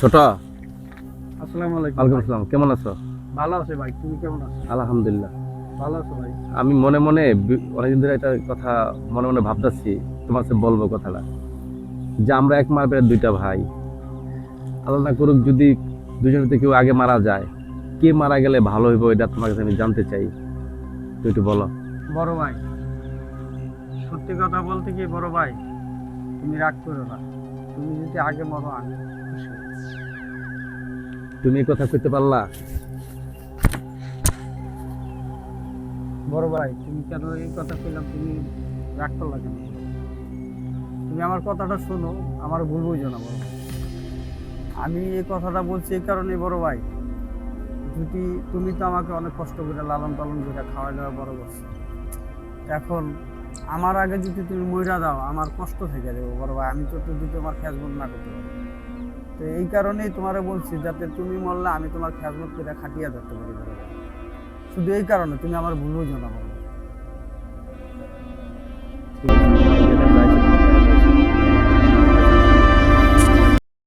ছোট? আসসালামু আলাইকুম ওয়ালাইকুম আসসালাম কেমন আছো? ভালো আছে ভাই তুমি কেমন আছো? আলহামদুলিল্লাহ। ভালো আছো ভাই? আমি মনে মনে অনেকদিন ধরে একটা কথা মনে মনে ভাবতেছি তোমার সাথে বলব কথাটা। যে আমরা এক মার পেরে দুইটা ভাই। আল্লাহ না করুক যদি দুজনেতে কেউ আগে মারা যায় কে মারা গেলে ভালো হইব এটা তোমার কাছে আমি জানতে চাই। তুই একটু বলো। বড় ভাই সত্যি কথা বলতে কি বড় ভাই তুমি রাগ করো না। তুমি যদি আগে মরো আমি খুশি। তুমি কথা কইতে পারলা? বড় ভাই, তুমি কেন এই কথা কইলাম তুমি রাগ করলা কেন? তুমি আমার কথাটা শোনো, আমার ভুল বুঝো না বড় আমি এই কথাটা বলছি এই কারণে বড় ভাই, যদি তুমি তো আমাকে অনেক কষ্ট করে লালন পালন করে খাওয়া দাওয়া বড় করছ। এখন আমার আগে যদি তুমি মইরা দাও, আমার কষ্ট থেকে যাবে বড় ভাই। আমি তো যদি তোমার খেজমত না করতে পারি। তো এই কারণেই তোমারে বলছি, যাতে তুমি মরলে আমি তোমার খেয়ালত করে খাটিয়ে ধরতে পারি শুধু এই কারণে, তুমি আমার ভুল বুঝো না বড় ঠিক আছে।